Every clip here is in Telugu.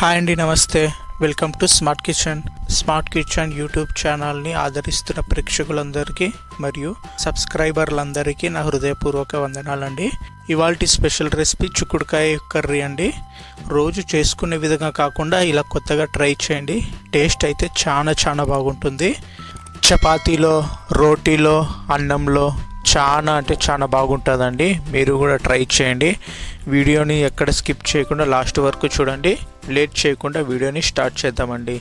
హాయ్ అండి నమస్తే. Welcome to smart kitchen. Smart kitchen YouTube ఛానల్ని ఆదరిస్తున్న ప్రేక్షకులందరికీ మరియు సబ్స్క్రైబర్లందరికీ నా హృదయపూర్వక వందనాలండి. ఇవాళ స్పెషల్ రెసిపీ చిక్కుడుకాయ కర్రీ అండి. రోజు చేసుకునే విధంగా కాకుండా ఇలా కొత్తగా ట్రై చేయండి. టేస్ట్ అయితే చాలా చాలా బాగుంటుంది. చపాతీలో రోటీలో అన్నంలో చాలా అంటే చాలా బాగుంటుందండి. మీరు కూడా ట్రై చేయండి. వీడియోని ఎక్కడ స్కిప్ చేయకుండా లాస్ట్ వరకు చూడండి. లేట్ చేయకుండా వీడియోని స్టార్ట్ చేద్దామండి.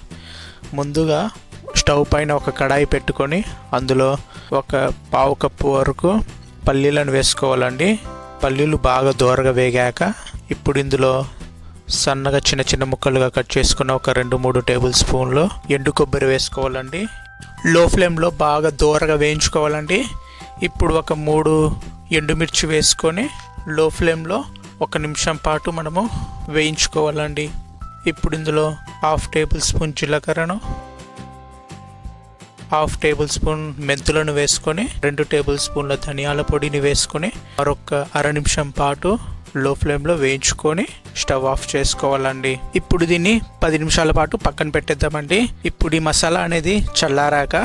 ముందుగా స్టవ్ పైన ఒక కడాయి పెట్టుకొని అందులో ఒక పావు కప్పు వరకు పల్లీలను వేసుకోవాలండి. పల్లీలు బాగా దోరగా వేగాక ఇప్పుడు ఇందులో సన్నగా చిన్న చిన్న ముక్కలుగా కట్ చేసుకున్న ఒక రెండు మూడు టేబుల్ స్పూన్లు ఎండు కొబ్బరి వేసుకోవాలండి. లో ఫ్లేమ్లో బాగా దోరగా వేయించుకోవాలండి. ఇప్పుడు ఒక మూడు ఎండుమిర్చి వేసుకొని లో ఫ్లేమ్లో ఒక నిమిషం పాటు మనము వేయించుకోవాలండి. ఇప్పుడు ఇందులో హాఫ్ టేబుల్ స్పూన్ జీలకర్రను హాఫ్ టేబుల్ స్పూన్ మెంతులను వేసుకొని రెండు టేబుల్ స్పూన్ల ధనియాల పొడిని వేసుకొని మరొక అర నిమిషం పాటు లో ఫ్లేమ్లో వేయించుకొని స్టవ్ ఆఫ్ చేసుకోవాలండి. ఇప్పుడు దీన్ని పది నిమిషాల పాటు పక్కన పెట్టేద్దామండి. ఇప్పుడు ఈ మసాలా అనేది చల్లారాక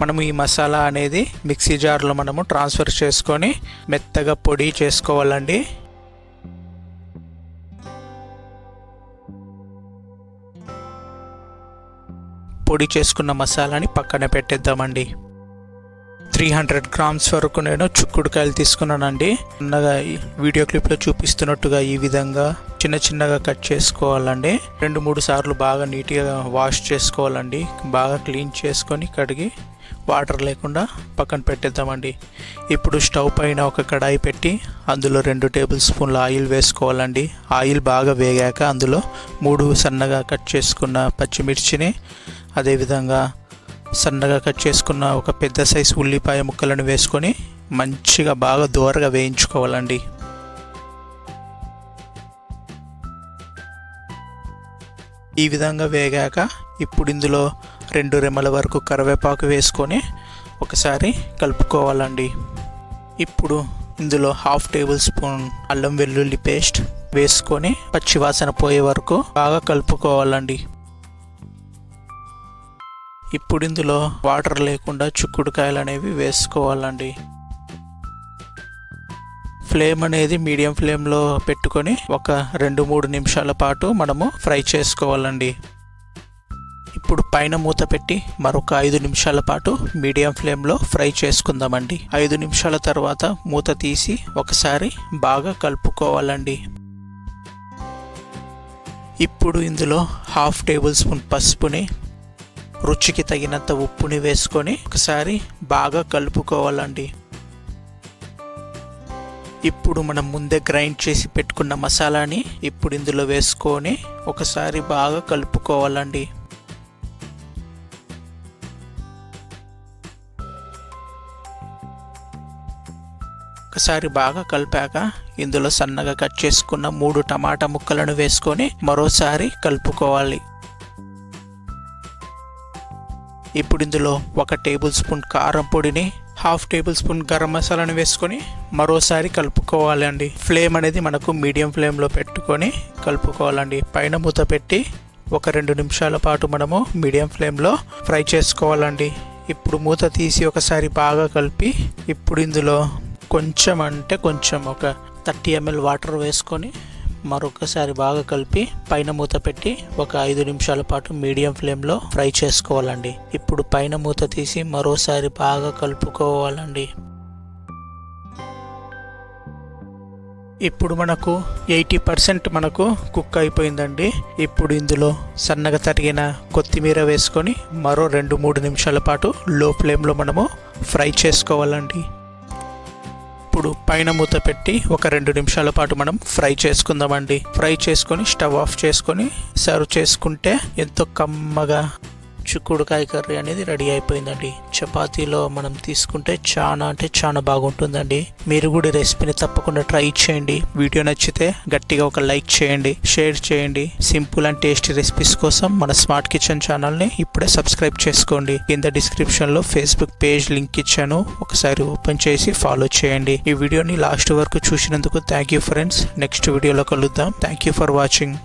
మనము ఈ మసాలా అనేది మిక్సీ జార్లో మనము ట్రాన్స్ఫర్ చేసుకొని మెత్తగా పొడి చేసుకోవాలండి. పొడి చేసుకున్న మసాలాని పక్కన పెట్టేద్దామండి. త్రీ హండ్రెడ్ గ్రామ్స్ వరకు నేను చుక్కుడుకాయలు తీసుకున్నానండి. వీడియో క్లిప్లో చూపిస్తున్నట్టుగా ఈ విధంగా చిన్న చిన్నగా కట్ చేసుకోవాలండి. రెండు మూడు సార్లు బాగా నీట్గా వాష్ చేసుకోవాలండి. బాగా క్లీన్ చేసుకొని కడిగి వాటర్ లేకుండా పక్కన పెట్టేద్దామండి. ఇప్పుడు స్టవ్ పైన ఒక కడాయి పెట్టి అందులో రెండు టేబుల్ స్పూన్ల ఆయిల్ వేసుకోవాలండి. ఆయిల్ బాగా వేగాక అందులో మూడు సన్నగా కట్ చేసుకున్న పచ్చిమిర్చిని అదేవిధంగా సన్నగా కట్ చేసుకున్న ఒక పెద్ద సైజు ఉల్లిపాయ ముక్కలను వేసుకొని మంచిగా బాగా దోరగా వేయించుకోవాలండి. ఈ విధంగా వేగాక ఇప్పుడు ఇందులో రెండు రెమ్మల వరకు కరివేపాకు వేసుకొని ఒకసారి కలుపుకోవాలండి. ఇప్పుడు ఇందులో హాఫ్ టేబుల్ స్పూన్ అల్లం వెల్లుల్లి పేస్ట్ వేసుకొని పచ్చివాసన పోయే వరకు బాగా కలుపుకోవాలండి. ఇప్పుడు ఇందులో వాటర్ లేకుండా చిక్కుడుకాయలు అనేవి వేసుకోవాలండి. ఫ్లేమ్ అనేది మీడియం ఫ్లేమ్లో పెట్టుకొని ఒక రెండు మూడు నిమిషాల పాటు మనము ఫ్రై చేసుకోవాలండి. ఇప్పుడు పైన మూత పెట్టి మరొక ఐదు నిమిషాల పాటు మీడియం ఫ్లేమ్లో ఫ్రై చేసుకుందామండి. ఐదు నిమిషాల తర్వాత మూత తీసి ఒకసారి బాగా కలుపుకోవాలండి. ఇప్పుడు ఇందులో హాఫ్ టేబుల్ స్పూన్ పసుపుని రుచికి తగినంత ఉప్పుని వేసుకొని ఒకసారి బాగా కలుపుకోవాలండి. ఇప్పుడు మనం ముందే గ్రైండ్ చేసి పెట్టుకున్న మసాలాని ఇప్పుడు ఇందులో వేసుకొని ఒకసారి బాగా కలుపుకోవాలండి. ఒకసారి బాగా కలిపాక ఇందులో సన్నగా కట్ చేసుకున్న మూడు టమాటా ముక్కలను వేసుకొని మరోసారి కలుపుకోవాలి. ఇప్పుడు ఇందులో ఒక టేబుల్ స్పూన్ కారం పొడిని హాఫ్ టేబుల్ స్పూన్ గరం మసాలాను వేసుకొని మరోసారి కలుపుకోవాలి అండి ఫ్లేమ్ అనేది మనకు మీడియం ఫ్లేమ్లో పెట్టుకొని కలుపుకోవాలండి. పైన మూత పెట్టి ఒక రెండు నిమిషాల పాటు మనము మీడియం ఫ్లేమ్లో ఫ్రై చేసుకోవాలండి. ఇప్పుడు మూత తీసి ఒకసారి బాగా కలిపి ఇప్పుడు ఇందులో కొంచెం అంటే కొంచెం ఒక థర్టీ ఎంఎల్ వాటర్ వేసుకొని మరొకసారి బాగా కలిపి పైన మూత పెట్టి ఒక ఐదు నిమిషాల పాటు మీడియం ఫ్లేమ్లో ఫ్రై చేసుకోవాలండి. ఇప్పుడు పైన మూత తీసి మరోసారి బాగా కలుపుకోవాలండి. ఇప్పుడు మనకు ఎయిటీ పర్సెంట్ మనకు కుక్ అయిపోయిందండి. ఇప్పుడు ఇందులో సన్నగా తరిగిన కొత్తిమీర వేసుకొని మరో రెండు మూడు నిమిషాల పాటు లో ఫ్లేమ్లో మనము ఫ్రై చేసుకోవాలండి. ఇప్పుడు పైన మూత పెట్టి ఒక రెండు నిమిషాల పాటు మనం ఫ్రై చేసుకుందామండి. ఫ్రై చేసుకొని స్టవ్ ఆఫ్ చేసుకొని సర్వ్ చేసుకుంటే ఎంతో కమ్మగా చిక్కుడుకాయ కర్రీ అనేది రెడీ అయిపోయిందండి. చపాతీలో మనం తీసుకుంటే చాలా అంటే చాలా బాగుంటుందండి. మీరు కూడా రెసిపీని తప్పకుండా ట్రై చేయండి. వీడియో నచ్చితే గట్టిగా ఒక లైక్ చేయండి షేర్ చేయండి. సింపుల్ అండ్ టేస్టీ రెసిపీస్ కోసం మన స్మార్ట్ కిచెన్ ఛానల్ని ఇప్పుడే సబ్స్క్రైబ్ చేసుకోండి. కింద డిస్క్రిప్షన్లో ఫేస్బుక్ పేజ్ లింక్ ఇచ్చాను. ఒకసారి ఓపెన్ చేసి ఫాలో చేయండి. ఈ వీడియోని లాస్ట్ వరకు చూసినందుకు థ్యాంక్ యూ ఫ్రెండ్స్. నెక్స్ట్ వీడియోలో కలుద్దాం. Thank you for watching.